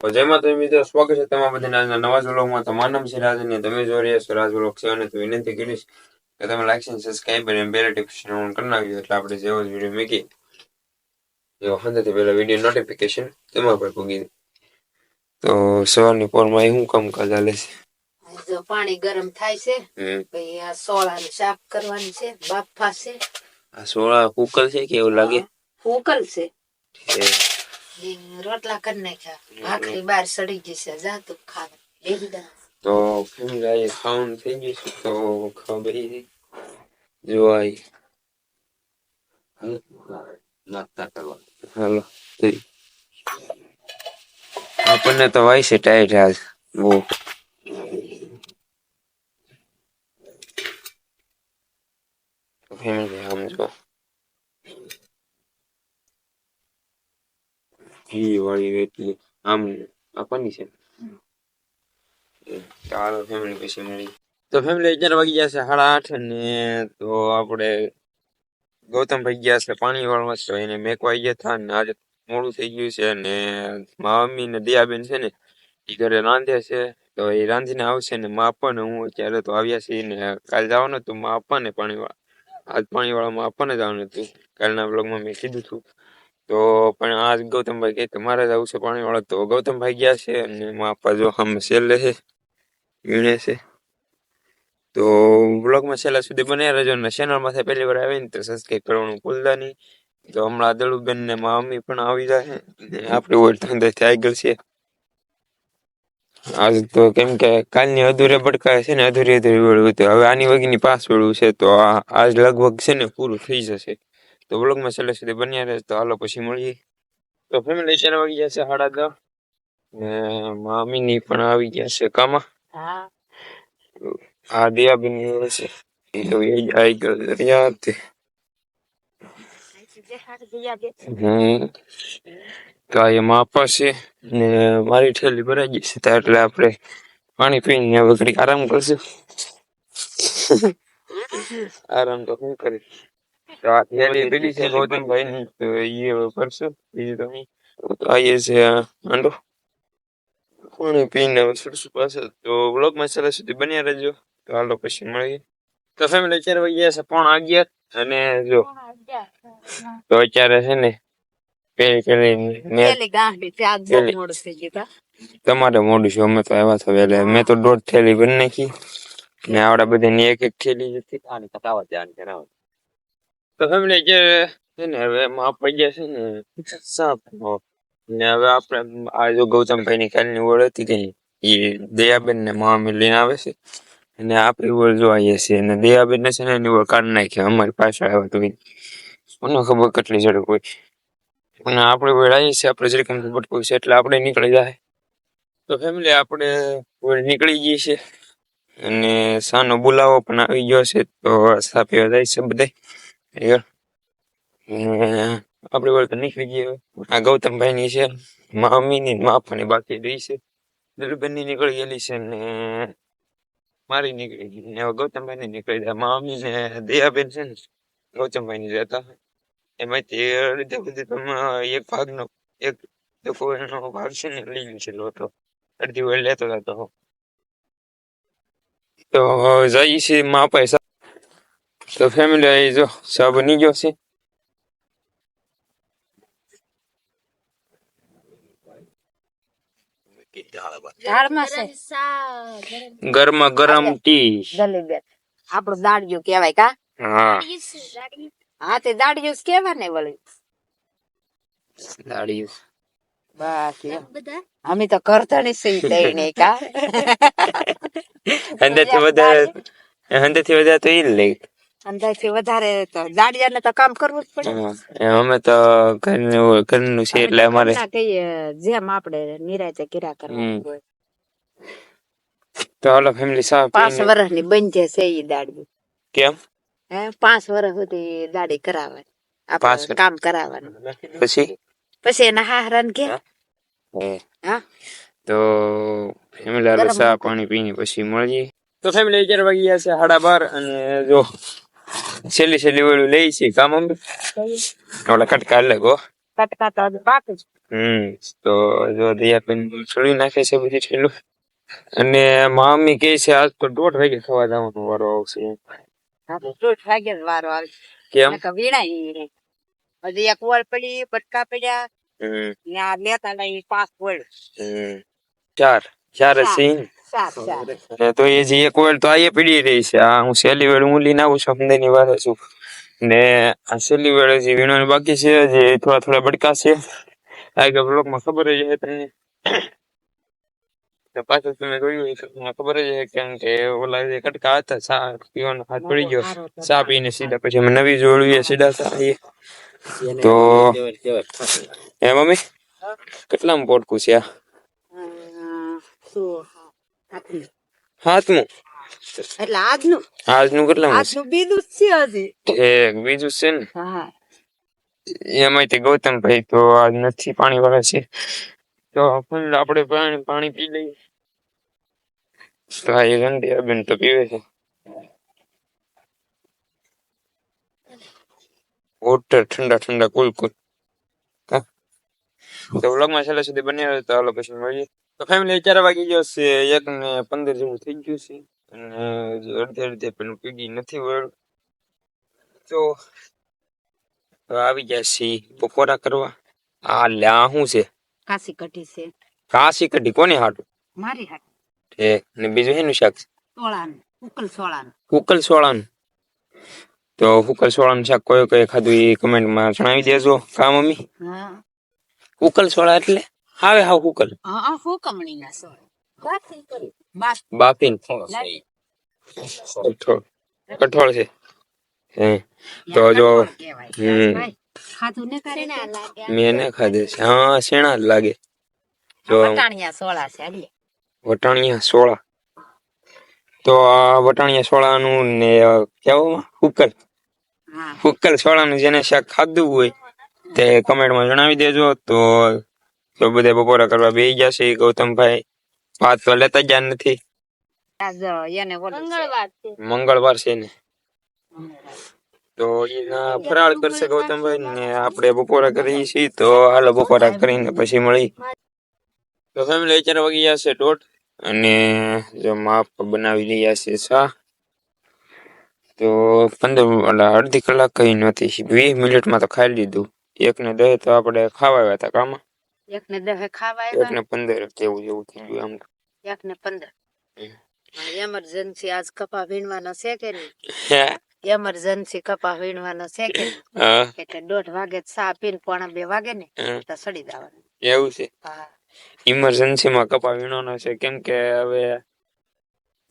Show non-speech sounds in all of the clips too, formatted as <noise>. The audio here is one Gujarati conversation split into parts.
તો તમે માતા મિત્રો સ્વાગત છે તમારા બધાને આજના નવા વ્લોગમાં. તમારું નામ છે રાજ અને તમે જોઈ રહ્યા છો રાજ વ્લોગ છે અને તો વિનંતી કરીશ કે તમે લાઈક અને સબસ્ક્રાઇબ અને બેલ નોટિફિકેશન ઓન કરી નાખજો. એટલે આપણે જેવો જ વીડિયો મૂકી એવો હંધાથી પહેલા વીડિયો નોટિફિકેશન તમારા પર પૂગી. તો સવારની પોરમાં એ શું કામ કાજ ચાલે છે? પાણી ગરમ થાય છે. પછી આ સોળાને સાફ કરવાની છે. બાફા છે. આ સોળા કુકલ છે કે એવું લાગે? કુકલ છે. રોટલા કરી નાખ્યા ભાખરી બાર સડી જશે જાતું ખાવા એકદમ તો ફેમિલી આજે ખાવાનું થઈ ગયું છે તો ખાવા બેસી જઈએ. જો આઈ નાસ્તા કરવા હાલો જઈ. આપણને તો વાય છે ટાઈટ આજ બહુ ફેમિલી આમ ઘી વાળી એટલી આમ આપવાની છે. ચાલો ફેમિલી પછી મળી તો ફેમિલી અત્યારે વાગી ગયા છે સાડા આઠ ને તો આપણે ગૌતમભાઈ ગયા છે પાણી વાળવા તો એને મેકવાઈ ગયા હતા ને આજે મોડું થઈ ગયું છે ને મામી મમ્મી ને દયાબેન છે ને એ ઘરે રાંધે છે. તો એ રાંધીને આવશે ને મા આપવાને હું અત્યારે તો આવ્યા છીએ ને કાલ જવાનું હતું મા આપવાને પાણી વાળા આજ પાણી વાળામાં આપવાને જવાનું હતું. કાલના બ્લોગમાં મેં કીધું હતું. તો પણ આજ ગૌતમભાઈ કહે કે મારે જવું છે, પાણી વાળા તો ગૌતમભાઈ ગયા છે અને મા આપવા જો આમ સેલ છે, વીણે છે. તો બ્લોગમાં છેલ્લા સુધી બને રહેજો ને ચેનલમાંથી પહેલી વાર આવીને તો સબસ્ક્રાઈબ કરવાનું ભૂલતા નહીં. તો હમણાં દળુબેન ને મા મમ્મી પણ આવી જાય ને આપણે ઓર ધંધેથી આગળ છે. આજ તો કેમ કે કાલની અધૂરે ભડકાય છે ને અધૂરી અધૂરી વળવું તો હવે આની વગીની પાસ વળવું છે, તો આજ લગભગ છે ને પૂરું થઈ જશે. તો બ્લોગમાં છેલ્લે સુધી બન્યા રહે તો હાલો પછી મળીએ. તો ફેમિલી ચાર વાગી છે સાડા દસ. ને મામીની પણ આવી ગયા છે કામાં. હા. દિયાબેન છે. એ તો એ જ આવી ગયો છે. તે તો આ એમાં અપાશે ને મારી ઠેલી ભરાઈ ગઈ છે. એટલે આપણે પાણી પીને ઘડીક આરામ કરશું. આરામ તો હું કરી તો આ થેલી પીડી છે ગૌતમભાઈ ની તો એ કરશું. બીજું તો નહીં છે આંડો પાણી પીને પાસે તો બ્લોગમાં છેલ્લા સુધી બન્યા રહેજો. તો હાલો પછી મળીએ. તો ફેમિલી અત્યારે વાગ્યા છે પણ અગિયાર. અને જો તો અત્યારે છે ને પેલી પેલી તમારે મોડું છે અમે તો આવ્યા છો એટલે મેં તો દોઢ થેલી બની નાખી. ને આવડા બધાની એક એક થેલી હતી. આની તો ફેમિલી અત્યારે છે ને હવે માપ પડી છે ને, સાપ ને. હવે આપણે આ જો ગૌતમભાઈ ની કાલની ઓળ હતી કે એ દયાબેન ને મામી લઈને આવે છે. અને આપણી ઓળ જો આવીએ છીએ અને દયાબેન ને છે ને એની ઓળ કાઢી નાખી, અમારી પાસે આવે તો મને ખબર કેટલી ઝડપ હોય. અને આપણે ઓળ આવીએ છીએ, આપણે જરીક ભટકું છે, એટલે આપણે નીકળી જાય. તો ફેમિલી આપણે નીકળી ગઈ છે. અને સાનો બોલાવો પણ આવી ગયો છે, તો સા એવા જાય છે બધા અહીંયા. અને આપણે વાળ તો નીકળી ગઈ. આ ગૌતમભાઈ ની છે મામી ની માફાની બાકી રહી છે. દિલબેનની નીકળી ગયેલી છે ને મારી નીકળી ગઈ ને ગૌતમભાઈ ની નીકળી જાય. મામી ને દયાબેન છે ને ગૌતમભાઈ ની રહેતા એમાંથી રીતે બધી એક ભાગનો, એક લોકો એનો ભાગ છે ને લઈ લે છે લોટો. અડધી વાર લેતો હતો તો જઈ છે મા પૈસા તો ફેમિલી આવી જો સા બની ગયો છે ગરમા ગરમ ટી આપણું કેવાય કા હા હા તે દાડિયું કહેવાય ને વળી દાડિયું બસ અમે તો કરતણી સહી દઈ નહીં કા અંદરથી વધારે અંદરથી વધારે તો ઈ લઈ અંદાજથી વધારે તો દાડિયાને તો કામ કરવું જ પડે. અમે તો ઘરનું ઘરનું છે એટલે અમારે કહીએ જેમ આપણે નિરાયતે કિરા કરવાનું હોય. તો હાલો ફેમિલી સાહેબ પાંચ વર્ષની બંધ છે એ દાડી. કેમ? હે પાંચ વર્ષ સુધી દાડી કરાવવાની પાંચ આપણે કામ કરાવવાનું. પછી? પછી એના હાહરાને કે હા. તો ફેમિલી હાલો ચા પાણી પીને પછી મળીએ. તો ફેમિલી અગિયાર વાગી ગયા છે સાડા બાર અને જો છેલ્લી છેલ્લી ઓલું લઈ છે કામ અમે? ઓલા કટકા અલગ હો. કટકા તો બાકી છે. હમ તો જો દયાબેન છોડી નાખે છે બધી ઠેલું. અને મામી કહે છે આજ તો દોઢ વાગે ખાવા જવાનો વારો આવશે. દોઢ વાગે જ વારો આવે. કેમ? હજી એક વળ પડી બટકા પડ્યા. ને આ લેતા નહીં પાંચ વળ ચાર ચાર ઈ ને? તો એ જે એક વેળ તો આ પીડી રહી છે. આ હું છેલ્લી વેળ હું લઈને આવું છું અમદાની વાત છું. ને આ છેલ્લી વેળ જે વીણવાની બાકી છે. જે થોડા થોડા બડકા છે. આગળ બ્લોકમાં ખબર જ છે તમને તો પાછું તમે જોયું હોય ખબર જ છે કેમ કે ઓલા જે કટકા હતા ચા પીવાનો હાથ પડી ગયો. ચા પીને સીધા પછી અમે નવી જોડવીએ સીધા ચા તો એ મમ્મી? કેટલામાં પોટકું છે આ. હાથમું એટલે આજનું આજનું કેટલા આજનું બીજું છે હજી. એક બીજું છે ને? હા એમાંથી ગૌતમભાઈ તો આજ નથી પાણી વાળા છે. તો આપણે પાણી પાણી પી લઈએ. તો આ ગંદી બેન તો પીવે છે. વોટર ઠંડા ઠંડા કુલ કુલ. તો વ્લોગમાં છેલ્લે સુધી બની રહ્યો તો હાલો પછી મળીએ. તો ફેમિલી ચાર વાગી ગયો છે એક ને પંદર જેવું થઈ ગયું છે. અને અડધે અડધે પેલું પીડી નથી વળ. તો આવી ગયા છે પકોડા કરવા. આ લ્યા શું છે? કાસી કઢી છે. કાસી કઢી કોને હાટું? મારી હાટ. એ ને બીજું એનું શાક છે? સોળાનું ઉકલ સોળાનું. હુકલ સોળાનું. તો હુકલ સોળાનું શાક કોઈ કોઈ ખાધું એ કમેન્ટમાં જણાવી દેજો. કા મમ્મી? હા. હુકલ સોળા એટલે? આવે હાવ હુકલ હા હુકમણીના સોળ કાશી કરી. બાસ બાફીને લાઈ. કઠોળ. કઠોળ છે. હે. તો જો હમ. ખાધું ને કરે મેં ને ખાધે છે. હા શેણા જ લાગે. જો. વટાણિયા સોળા છે અલી વટાણિયા સોળા. તો આ વટાણિયા સોળાનું ને કેવું? હુકલ હા. સોળા સોળાનું જેને શાક ખાધું હોય તે કમેન્ટમાં જણાવી દેજો. તો તો બધા બપોરા કરવા બેસી જશે ગૌતમભાઈ. ભાત તો લેતા જ નથી. મંગળવાર છે. ને. તો એના ફરાળ કરશે ગૌતમભાઈ ને આપણે બપોરા કરીએ છીએ તો હાલો બપોરા કરીને પછી મળી. તો ફેમિલી ચાર વાગી ગયા છે દોઢ અને જો માપ બનાવી રહ્યા છે સા તો પંદર અડધી કલાક કઈ નથી. વીસ મિનિટમાં તો ખાઈ લીધું. એક ને દહે તો આપણે ખાવા આવ્યા હતા કામાં. એક ને દહે ખાવા એક ને પંદર જેવું જેવું થઈ ગયું આમ એક ને પંદર. એમરજન્સી આજ કપા વીણવાના છે કે નહીં? એમરજન્સી કપા વીણવાના છે કે એટલે દોઢ વાગે સા પીને પોણા બે વાગે ને તો સડી જવાનું. એવું છે? ઇમરજન્સી માં કપા વીણવાનો છે. કેમ કે હવે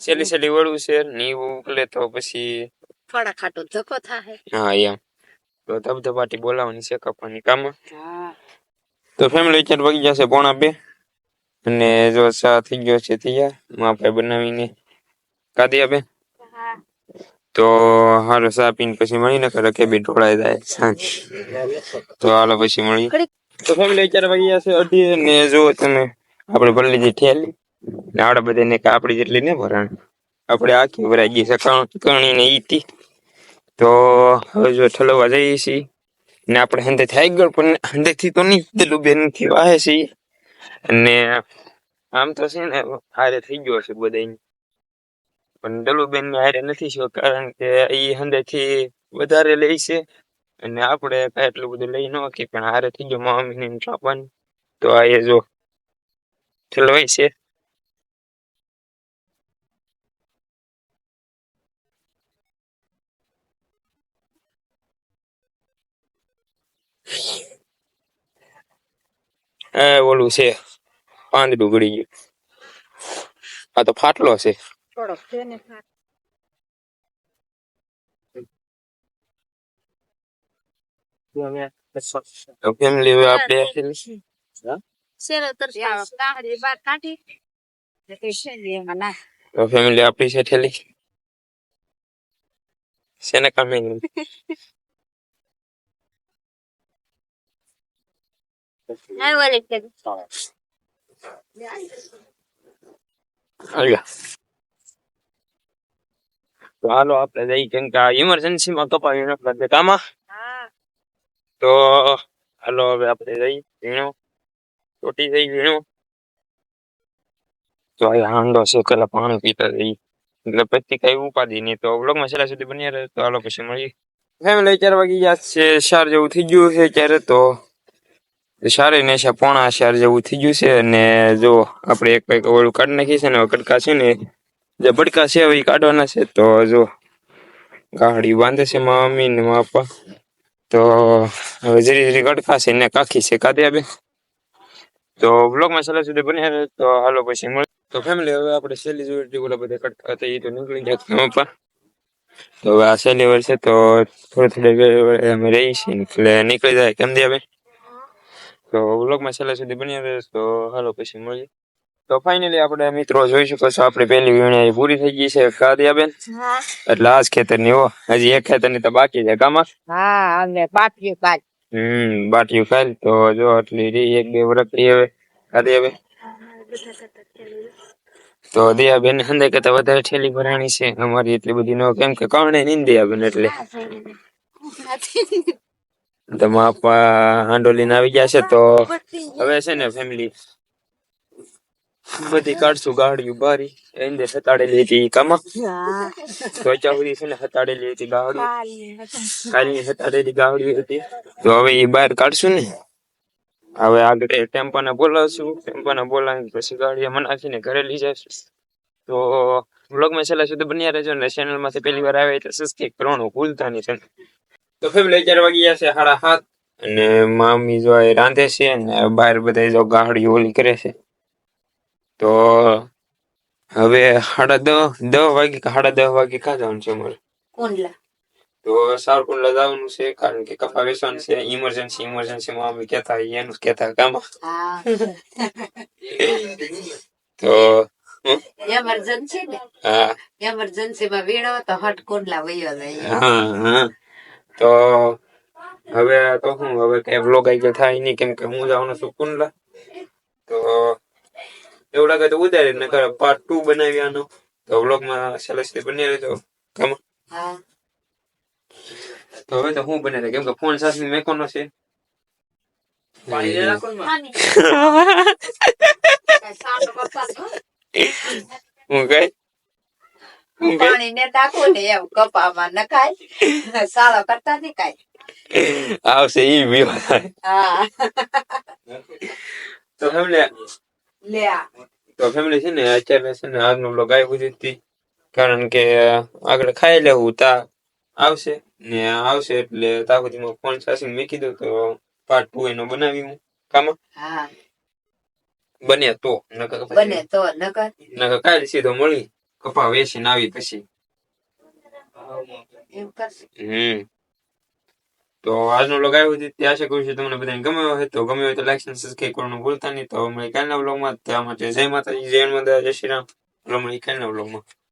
છેલ્લી છેલ્લી વળવું છે ની ઉકલે તો પછી થોડા ખાટો ધક્કો થાય હા એમ. તો ધબધબાટી બોલાવવાની છે કપાની કામ હા. તો ફેમિલી ચાર વાગી જશે પોણા બે. અને જો ચા થઈ ગયો છે તૈયાર માપે બનાવીને કાઢી આપે તો હાલો ચા પીને પછી મળીને કરે કે બી ઢોળાઈ જાય તો હાલો પછી મળીએ. તો ફેમિલી ચાર વાગી જશે અઢી ને જો તમે આપણે ભરલી જે ઠેલી ને આવડે બધાને કે આપણી જેટલી ને ભરાણ. આપણે આખી ભરાઈ ગઈ છે કણ- કણી ને ઈતી તો હવે જો ઠલવવા જઈએ છીએ. ને આપણે હંદે થઈ ગયો, પણ હંદેથી તો નહીં પેલું બેનથી વાહે છે અને આમ તો છે ને હારે થઈ ગયો છે બધા પણ ડલુબેન ને હારે નથી થયો, કારણ કે એ હંદેથી વધારે લે છે. અને આપણે કાંઈ એટલું બધું લઈ ન કે પણ હારે થઈ ગયો મમ્મી ને પાપાને તો આ એ જો ઠલવાય છે. એ ઓલું છે પાંદડું ગળી ગયું. આ તો ફાટલો છે. ફેમિલી હવે આપણે ફેમિલી આપણી છે ઠેલી શેને કામે હાલો આપણે જઈ કેમ કે ઇમરજન્સી માં કપાવી નાખલા છે કામાં તો હાલો હવે આપણે જઈ વીણો ચોટી જઈ વીણો તો આ હાંડો છે પેલા પાણી પીતા જઈ એટલે પછી કઈ ઉપાધિ નહીં તો વ્લોગમાં છેલ્લા સુધી બની રહે તો હાલો પછી મળી ફેમિલી ચાર વાગી ગયા છે સાર જેવું થઈ ગયું છે ત્યારે તો સારી ને છે, પોણા ચાર જેવું થઈ ગયું છે અને જો આપણે એક કંઈક ઓળું કાઢી નાખી છે ને કટકા છે ને, જે બડકા છે હવે કાઢવાના છે. તો જો ગાડી બાંધે છે મમ્મી ને પપ્પા તો હવે જરી જરી કટકા છે ને કાખી છે કાદે આપે તો બ્લોગમાં સલાહ સુધી બની તો હાલો પછી મળે તો ફેમિલી હવે આપણે સહેલી જોઈ ઓલા બધા કટકા હતા એ તો નીકળી ગયા પપ્પા તો હવે આ છેલ્લી વર્ષે તો થોડી થોડી અમે રહી છીએ એટલે નીકળી જાય. કેમ દે હવે તો વ્લોગમાં છેલ્લા સુધી બન્યા રહે તો હાલો પછી મળીએ. તો ફાઇનલી આપણે મિત્રો જોઈ શકો છો આપણી પહેલી વીણી પૂરી થઈ ગઈ છે કાદિયા બેન એટલે આજ ખેતર ખેતરની હો. હજી એક ખેતરની તો બાકી છે કામાં. હા અને બાકી કાલ હમ બાટીયું કાલ તો જો આટલી રી એક બે વરસ રહી હવે કાદિયા બેન તો દિયા બેન હંદે કરતા વધારે ઠેલી ભરાણી છે. અમારી એટલી બધી નો કેમ કે કારણે નિંદિયા બેન એટલે. તો હાંડો લઈને આવી ગયા છે તો હવે છે ને ફેમિલી બધી કાઢશું ગાડીયું બારી. એને હતાડેલી હતી કામાં તો સુધી છે ને હતાડેલી હતી ગાડી કાલની હતાડેલી ગાડી હતી. તો હવે એ બહાર કાઢશું ને. હવે આગળ ટેમ્પાને બોલાવશું. ટેમ્પાને બોલાવી પછી ગાડી મનાવીને ઘરે લઈ જશું તો વ્લોગમાં છેલ્લા સુધી બન્યા રહેજો ને. ચેનલમાંથી પહેલી વાર આવે એટલે સબસ્ક્રાઈબ કરવાનું ભૂલતા નહીં તો ફેમિલી ચાર વાગી ગયા છે સાડા સાત અને મામી જો એ રાંધે છે ને બહાર બધા જો ગાડી ઓલી કરે છે. તો હવે સાડા દસ દસ વાગે સાડા દસ વાગે ક્યાં જવાનું છે અમારે? કુંડલા. તો સારકુંડલા જવાનું છે કારણ કે કપા વેચવાનું છે ઇમરજન્સી ઇમરજન્સી મામી કહેતા એનું કેતા કહેતા કામ તો એમરજન્સી ને? હા. એમરજન્સી માં વીણો તો હટ કુંડલા વયો જાય. હા હા. તો હવે તો હું હવે કઈ વ્લોગ આવી ગયો થાય નહીં કેમ કે હું જવાનો છું કુંડલા તો એવું લાગે તો ઉતારી ને કરે પાર્ટ ટુ બનાવી આનો. તો વ્લોગમાં સુધી બની રહેજો. કામ. તો હવે તો હું બને કેમ કે ફોન સાથે મેકોનો છે? <laughs> હું કઈ? પાણી ને નાખો ને એમ કપામાં નખાય. સાળો કરતા કાંઈ આવશે ઈ બી હા. તો ફેમિલી લે તો ફેમિલી છે ને અત્યારે છે ને આજનો બ્લોગ આવ્યો જ હતી કારણ કે આગળ ખાઈ લેવું તા આવશે. ને આવશે એટલે તા સુધીમાં ફોન સાસી મૂકી કીધું તો પાર્ટ ટુ એનો બનાવી હું. કામાં? હા. બને તો. નકર બને તો નકર. નકર કાલે સીધો મળી કપા વેચીને આવી પછી. હમ. તો આજનો બ્લોગ હતી ત્યાં આશા કરું છું તમને બધાને ગમ્યો હોય તો ગમ્યો હોય તો લાઈક અને સબસ્ક્રાઈબ કરવાનું ભૂલતા નહીં. તો મળીએ કાલના બ્લોગમાં ત્યાં માટે જય માતાજી, જય માતા જય શ્રી રામ. રમણી કાલના બ્લોગમાં